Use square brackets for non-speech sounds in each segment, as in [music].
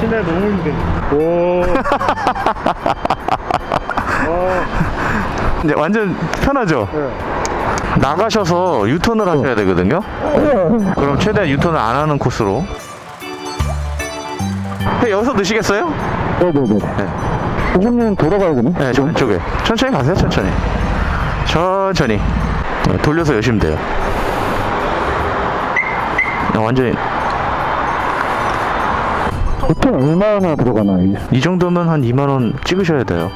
시내 너무 힘들. 오. [laughs] 어, 이제 완전 편하죠? 네. 나가셔서 유턴을 하셔야 되거든요. 그럼 최대한 유턴을 안 하는 코스로. 네, 여기서 넣으시겠어요? 네네네. 고객님 돌아가야 되네. 네, 저 왼쪽에. 천천히 가세요, 천천히. 천천히. 네, 돌려서 여시면 돼요. 네, 완전히. 보통 얼마나 들어가나 이게? 이 정도면 한 2만원 찍으셔야 돼요.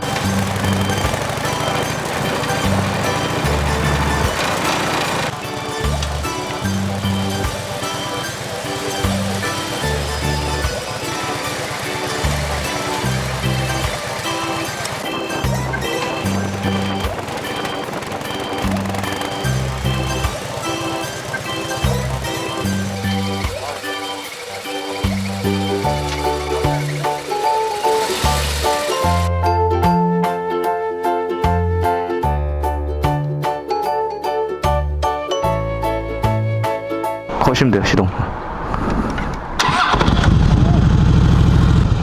거시면 돼요, 시동.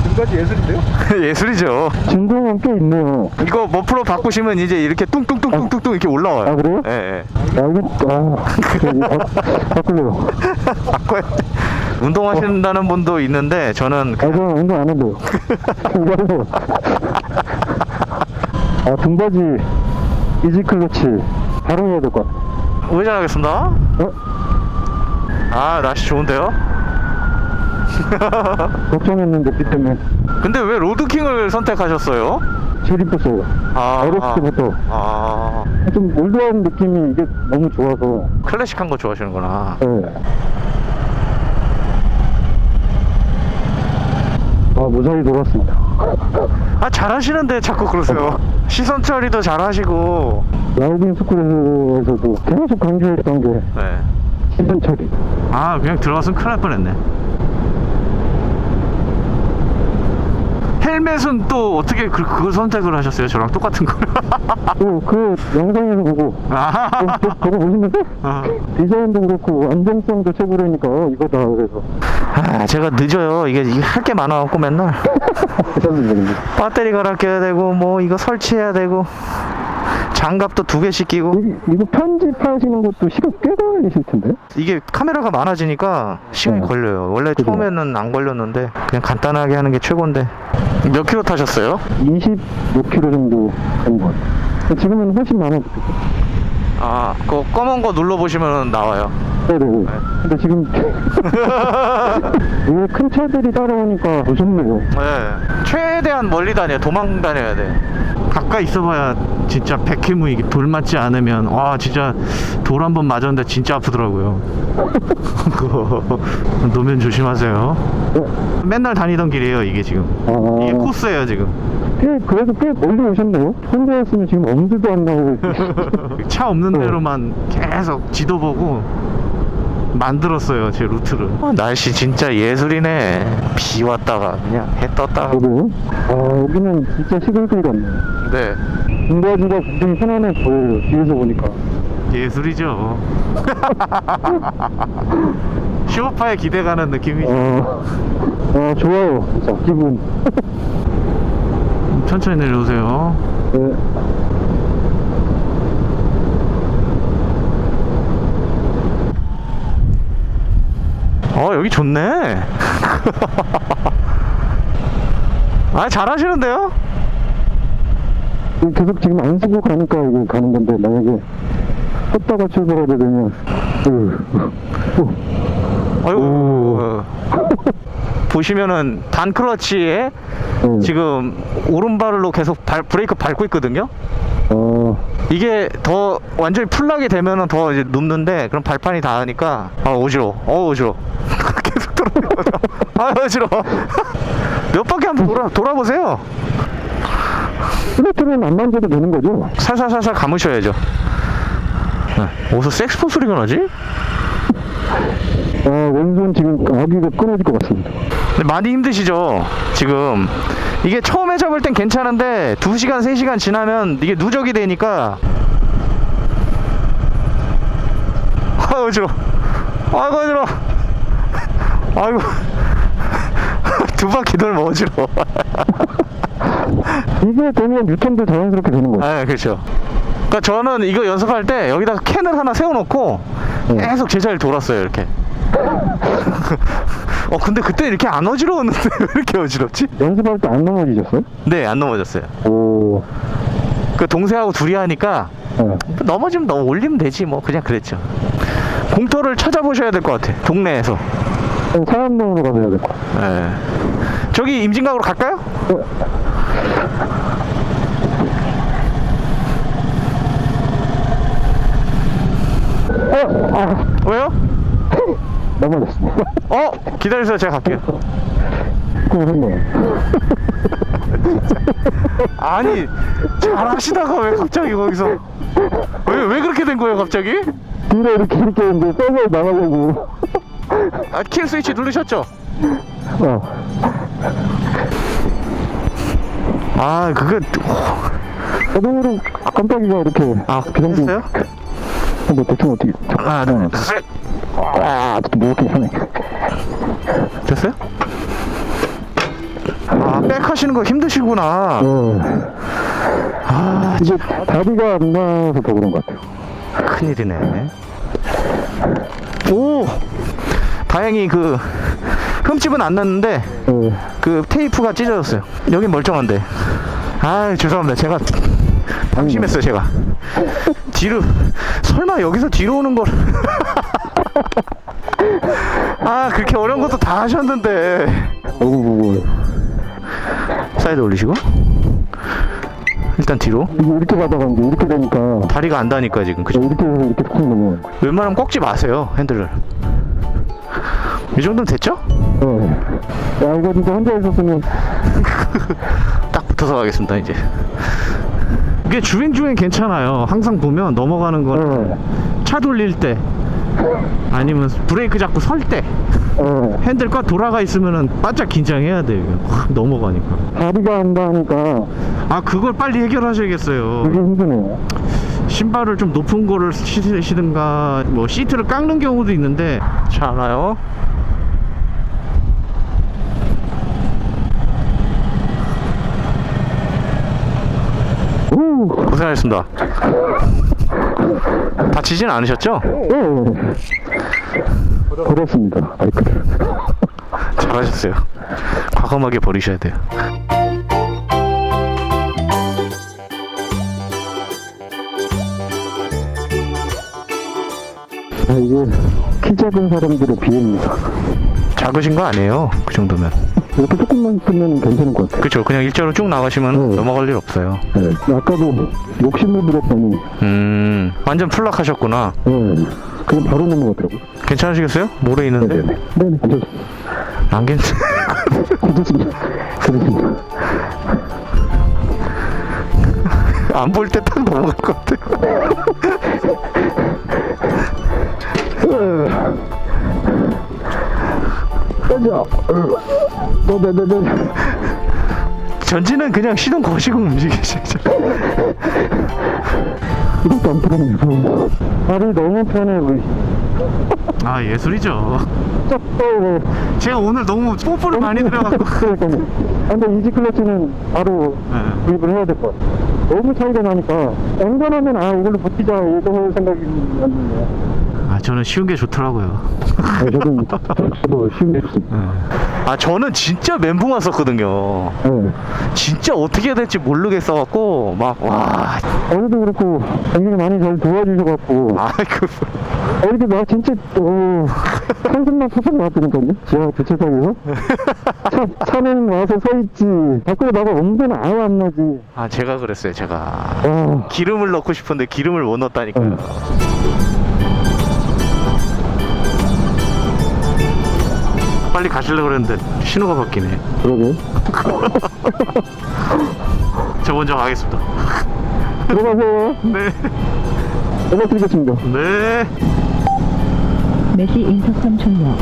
지금까지 예술인데요? [laughs] 예술이죠. 진동은 꽤 있네요. 이거 머플러 바꾸시면 이제 이렇게 뚱뚱뚱뚱뚱뚱 이렇게 올라와요. 아, 그래요? 예, 예. 아, 이거, 아, 바, 바꾸려고. 바꿔야 돼. 운동하신다는 분도 있는데 저는 아, 저는 운동 안 해도요. 이거를. 아, 등받이, 이지 클러치, 바로 해야 될 것 같아. 우회전하겠습니다. 어? 아 날씨 좋은데요? [laughs] 걱정했는데, 비 때문에. 근데 왜 로드킹을 선택하셨어요? 제일 이뻤어요. 아, 어렸을 때부터. 아, 좀 올드한 느낌이 이게 너무 좋아서. 클래식한 거 좋아하시는구나. 네. 아, 무사히 돌았습니다. 아 잘하시는데 자꾸 그러세요. 시선 처리도 잘하시고. 라우빈 스쿨에서도 계속 강조했던 게 네. 시선 처리. 아 그냥 들어갔으면 큰일 날 뻔했네. 헬멧은 또 어떻게 그, 그걸 선택을 하셨어요? 저랑 똑같은 걸. 또그 영상에서 보고 아, 어, 보시면서 어. 디자인도 그렇고 안정성도 최고라니까 어, 이거다 그래서 아, 제가 늦어요. 이게, 이게 할 게 많아갖고 맨날. [laughs] 괜찮습니다. 배터리 갈아 껴야 되고, 뭐, 이거 설치해야 되고, 장갑도 두 개씩 끼고. 여기 이거 편집하시는 것도 시간 꽤 걸리실 텐데. 이게 카메라가 많아지니까 시간이 네. 걸려요. 원래 그죠. 처음에는 안 걸렸는데, 그냥 간단하게 하는 게 최고인데. 몇 킬로 타셨어요? 25km 정도 된것 같아요. 지금은 훨씬 많아졌죠. 아, 그 검은 거 눌러보시면 나와요. 네네. 근데 지금 [laughs] 이게 큰 차들이 따라오니까 무섭네요. 네. 최대한 멀리 다녀. 도망 다녀야 돼. 가까이 있어봐야 진짜 백해무 이게 돌 맞지 않으면 와 진짜 돌 한 번 맞았는데 진짜 아프더라고요. [laughs] 노면 조심하세요. 네. 맨날 다니던 길이에요 이게 지금. 아, 이게 코스예요 지금. 꽤, 그래도 꽤 멀리 오셨네요. 혼자였으면 지금 엄두도 안 나고. [laughs] 차 없는 네. 데로만 계속 지도 보고 만들었어요 제 루트를. 아, 날씨 진짜 예술이네. 비 왔다가 그냥 해 떴다가. 저도 아 여기는 진짜 시골길 같네요. 네. 등받이가 굉장히 편안해 보여요. 뒤에서 보니까. 예술이죠. [laughs] 쇼파에 기대가는 느낌이 어, 아 좋아요. 진짜 기분. [laughs] 천천히 내려오세요. 네. 어 여기 좋네. [laughs] 아 잘하시는데요? 계속 지금 안 쓰고 가니까 이게 가는 건데 만약에 섰다가 출발하게 되면 으, 어, 아이고. 오. 보시면은 단 클러치에 네. 지금 오른발로 계속 발, 브레이크 밟고 있거든요. 어, 이게 더 완전히 풀나게 되면은 더 이제 눕는데 그럼 발판이 닿으니까 아 어지러워. 어 어지러워. [laughs] 계속 돌아보죠. 아 어지러워. [laughs] 몇 바퀴 한번 돌아 돌아보세요. 스로틀은 안 만져도 되는 거죠? 살살살살 감으셔야죠. 네. 어디서 섹스폰 소리가 나지? 아 왼손 지금 아기가 끊어질 것 같습니다. 많이 힘드시죠? 지금 이게 처음에 잡을 땐 괜찮은데 2시간, 3시간 지나면 이게 누적이 되니까 아 어지러워 아이고 어지러워 아이고 [laughs] 두 바퀴 돌면 어지러워. [laughs] 이게 되면 유턴도 자연스럽게 되는 거야. 아, 그렇죠. 그러니까 저는 이거 연습할 때 여기다가 캔을 하나 세워놓고 네. 계속 제자리를 돌았어요, 이렇게. [laughs] 어, 근데 그때 이렇게 안 어지러웠는데 [laughs] 왜 이렇게 어지럽지? 연습할 때 안 넘어지셨어요? 네, 안 넘어졌어요. 오. 그 동생하고 둘이 하니까 네. 넘어지면 너무 올리면 되지 뭐 그냥 그랬죠. 공터를 찾아보셔야 될 것 같아. 동네에서. 사암동으로 가서 해야 될 거야. 예. 저기 임진각으로 갈까요? 어, 아, 왜요? [laughs] 넘어졌습니다. 어 기다리세요 제가 갈게요. 고생해요. 아니 잘 하시다가 왜 갑자기 거기서 왜 왜 그렇게 된 거예요 갑자기? 뒤로 이렇게 이렇게 했는데 빼고 나가려고. 아, 킬 스위치 누르셨죠? 어. 아 그거 자동으로 깜빡이가 이렇게. 아 비상등. 됐어요? 뭐 대충 어떻게. 하나 아, 뭐 이렇게 하네. 됐어요? 아 백 하시는 거 힘드시구나. 어. 아 이게 다리가 안 나와서 더 그런 것 같아요. 큰일이네. 오! 다행히 그 흠집은 안 났는데 네. 그 테이프가 찢어졌어요. 여긴 멀쩡한데. 아 죄송합니다. 제가 방심했어요 제가. 뒤로 설마 여기서 뒤로 오는 걸. 아 그렇게 어려운 것도 다 하셨는데. 보고. 사이드 올리시고 일단 뒤로 이렇게 이제 이렇게 되니까. 다리가 안 다니까 지금 그죠? 이렇게 해서 이렇게 푹 넘어가는 거야. 웬만하면 꺾지 마세요 핸들을. 이 정도면 됐죠? 어. 야, 이거 진짜 혼자 있었으면. [laughs] 딱 붙어서 가겠습니다 이제 이게 주행 중엔 괜찮아요. 항상 보면 넘어가는 건차 어. 돌릴 때 아니면 브레이크 잡고 설때 어. 핸들 꽉 돌아가 있으면은 바짝 긴장해야 돼요. 확 넘어가니까. 다리가 안 닿으니까. 아 그걸 빨리 해결하셔야겠어요. 그게 힘드네요. 신발을 좀 높은 거를 신으시든가 뭐 시트를 깎는 경우도 있는데. 자 알아요 고생하셨습니다 다치진 않으셨죠? 예. 버렸습니다. 잘하셨어요. 과감하게 버리셔야 돼요. 아, 이게 키 작은 사람들의 비애입니다. 작으신 거 아니에요? 그 정도면. 이렇게 조금만 쓰면 괜찮을 것 같아요. 그쵸. 그냥 일자로 쭉 나가시면 네. 넘어갈 일 없어요. 네. 아까도 욕심을 부렸더니, 음, 완전 플락하셨구나. 예. 그냥 바로 넘어가더라고요. 괜찮으시겠어요? 모래 있는데? 네네. 네네. 괜찮습니다. 안 괜찮. [laughs] 괜찮습니다. 괜찮습니다. 안 볼 때 딱 넘어갈 것 같아요. [laughs] 가자. 네네네네. 전지는 그냥 시동 거시고 움직이시죠. 이것도 안 풀었네요. 발이 너무 편해 보이. 아, 예술이죠. 쫙 떠오고. 제가 오늘 너무 뽀뽀를 많이 들어갖고. 그러니까요. 아, 근데 이지 클러치는 바로 네. 구입을 해야 될 것 같아. 너무 차이가 나니까 앵간하면 아 이걸로 버티자 이거 생각이 났는데. 아, 저는 쉬운 게 좋더라고요. 네, 저도 저도 쉬운 게 좋습니다. 아, 저는 진짜 멘붕 왔었거든요. 네. 진짜 어떻게 해야 될지 모르겠어갖고 막와 어제도 그렇고 굉장히 많이 잘 도와주셔갖고 아이고 어저께 나 진짜 어, 한숨만 푹푹 나왔거든요. 지하 주차장에서 차, 차는 와서 서 있지. 밖으로 나가 엄두는 아예 안 나지. 아 제가 그랬어요 제가 와. 기름을 넣고 싶은데 기름을 못 넣었다니까요 빨리 가시려고 그랬는데 신호가 바뀌네 그러게. [laughs] 저 먼저 가겠습니다 들어가세요. [laughs] 네 연락 드리겠습니다. 네. 메시 인터컴 종료.